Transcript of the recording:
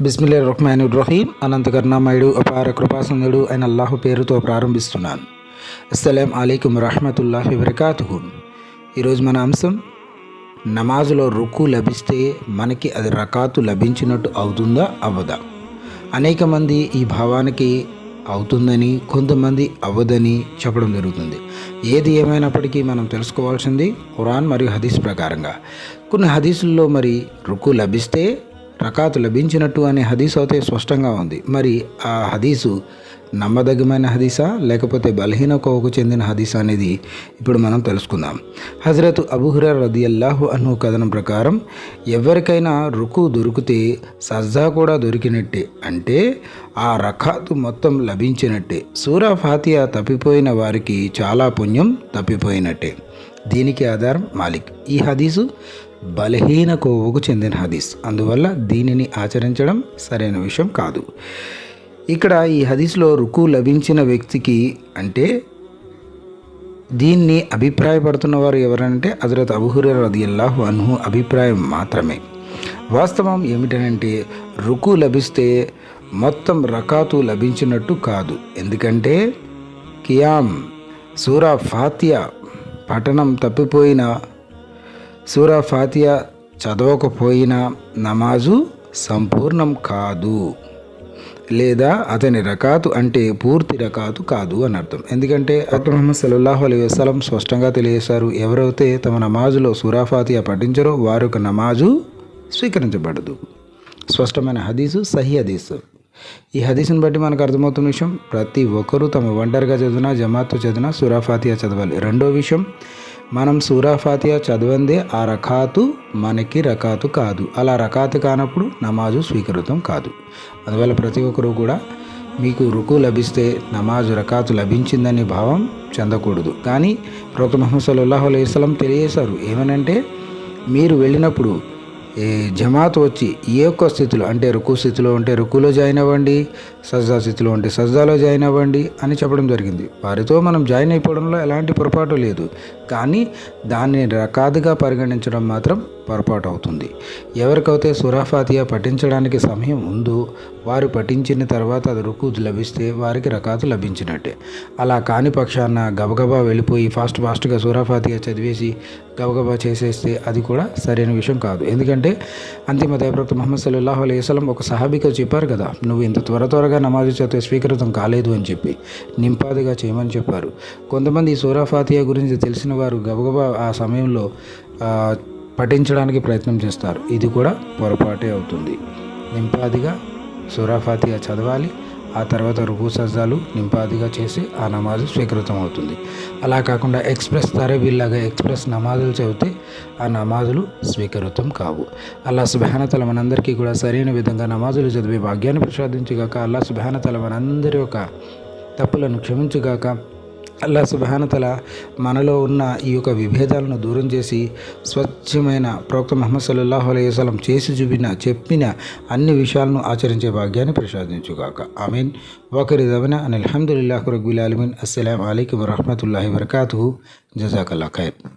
బిస్మిల్లా రహ్మాన్ రహీం అనంత కరుణామయుడు అపార కృపాసందుడు అయిన అల్లాహు పేరుతో ప్రారంభిస్తున్నాను. అస్సలం అలైకుం రహమతుల్లాహి వరకాతుహు. ఈరోజు మన అంశం నమాజులో రుక్కు లభిస్తే మనకి అది రకాతు లభించినట్టు అవుతుందా? అవ్వదా అనేక మంది ఈ భావానికి అవుతుందని కొంతమంది అవ్వదని చెప్పడం జరుగుతుంది. ఏది ఏమైనప్పటికీ మనం తెలుసుకోవాల్సింది ఖురాన్ మరియు హదీస్ ప్రకారంగా. కొన్ని హదీసుల్లో మరి రుక్కు లభిస్తే రకాతు లభించినట్టు అనే హదీస్ అయితే స్పష్టంగా ఉంది. మరి ఆ హదీసు నమ్మదగ్గమైన హదీసా లేకపోతే బలహీన కోవకు చెందిన హదీసా అనేది ఇప్పుడు మనం తెలుసుకుందాం. హజరత్ అబుహురర్ రది అల్లాహు అను కథనం ప్రకారం ఎవరికైనా రుకు దొరికితే సజ్జా కూడా దొరికినట్టే. అంటే ఆ రకాతు మొత్తం లభించినట్టే. సూరా ఫాతియా తప్పిపోయిన వారికి చాలా పుణ్యం తప్పిపోయినట్టే. దీనికి ఆధారం మాలిక్. ఈ హదీసు బలహీన కోవకు చెందిన హదీస్. అందువల్ల దీనిని ఆచరించడం సరైన విషయం కాదు. ఇక్కడ ఈ హదీస్లో రుకు లభించిన వ్యక్తికి అంటే దీన్ని అభిప్రాయపడుతున్న వారు ఎవరంటే హజరత్ అబుహుర రదియల్లాహు అన్హు అభిప్రాయం మాత్రమే. వాస్తవం ఏమిటనంటే రుకు లభిస్తే మొత్తం రకాతు లభించినట్టు కాదు. ఎందుకంటే కియామ్ సూరా ఫాతియా పఠనం తప్పిపోయిన సూరా ఫాతియా చదవకపోయినా నమాజు సంపూర్ణం కాదు. లేదా అతని రకాతు అంటే పూర్తి రకాతు కాదు అని అర్థం. ఎందుకంటే అతను మహమ్మద్ సల్లాహు అలీ వసలం స్పష్టంగా తెలియజేశారు ఎవరైతే తమ నమాజులో సూరాఫాతియా పఠించరో వారి యొక్క నమాజు స్వీకరించబడదు. స్పష్టమైన హదీసు సహీ హదీసు. ఈ హదీస్ని బట్టి మనకు అర్థమవుతున్న విషయం ప్రతి ఒక్కరూ తమ ఒంటరిగా చదివినా జమాత్తో చదివినా సూరాఫాతియా చదవాలి. రెండో విషయం మనం సూరాఫాతియా చదవందే ఆ రకాతు మనకి రకాతు కాదు. అలా రకాతు కానప్పుడు నమాజు స్వీకృతం కాదు. అందువల్ల ప్రతి ఒక్కరూ కూడా మీకు రుకు లభిస్తే నమాజు రకాతు లభించిందనే భావం చెందకూడదు. కానీ ప్రవక్త మహమ్మద్ సల్లాహు అలైవలం తెలియజేశారు ఏమనంటే మీరు వెళ్ళినప్పుడు ఈ జమాత్ వచ్చి ఏ ఒక్క స్థితిలో అంటే రుకు స్థితిలో ఉంటే రుకులో జాయిన్ అవ్వండి సజ్జా స్థితిలో ఉంటే సజ్జాలో జాయిన్ అవ్వండి అని చెప్పడం జరిగింది. వారితో మనం జాయిన్ అయిపోవడంలో ఎలాంటి పొరపాటు లేదు. కానీ దాన్ని రకాదుగా పరిగణించడం మాత్రం పొరపాటు అవుతుంది ఎవరికైతే సురాఫాతియా పఠించడానికి సమయం ఉందో వారు పఠించిన తర్వాత అది రుకు లభిస్తే వారికి రకాతు లభించినట్టే. అలా కాని పక్షాన గబగబా వెళ్ళిపోయి ఫాస్ట్ ఫాస్ట్గా సురాఫాతియా చదివేసి గబగబా చేసేస్తే అది కూడా సరైన విషయం కాదు. ఎందుకంటే అంతిమ దయప్రవక్త మహమ్మద్ సల్లాహు అలైహి వసలం ఒక సహాబిక చెప్పారు కదా నువ్వు ఇంత త్వర త్వరగా నమాజు చేత స్వీకృతం కాలేదు అని చెప్పి నింపాదిగా చేయమని చెప్పారు. కొంతమంది ఈ సూరాఫాతియా గురించి తెలిసిన వారు గబగబా ఆ సమయంలో పఠించడానికి ప్రయత్నం చేస్తారు. ఇది కూడా పొరపాటే అవుతుంది. నింపాదిగా సురాఫాతిగా చదవాలి. ఆ తర్వాత రుకు సజ్జాలు నింపాదిగా చేసి ఆ నమాజు స్వీకృతం అవుతుంది. అలా కాకుండా ఎక్స్ప్రెస్ తరబిల్లాగా ఎక్స్ప్రెస్ నమాజులు చదివితే ఆ నమాజులు స్వీకృతం కావు. అల్లా సుభానతల మనందరికీ కూడా సరైన విధంగా నమాజులు చదివే భాగ్యాన్ని ప్రసాదించుగాక అల్లా సుభానతల మనందరి యొక్క తప్పులను క్షమించుగాక అల్లా సుబానతల మనలో ఉన్న ఈ యొక్క విభేదాలను దూరం చేసి స్వచ్ఛమైన ప్రవక్త మహమ్మద్ సల్లాహు అలైహి వసలం చేసి చూపిన చెప్పిన అన్ని విషయాలను ఆచరించే భాగ్యాన్ని ప్రసాదించుగాక. ఆమెన్. ఒకరి దవన అని అల్హమ్దుల్లాహు రగ్బుల్ ఆలమీన్. అస్సలం అయికం వరహమతుల్లాhi వరకాతు జజాకల్లా ఖైర్.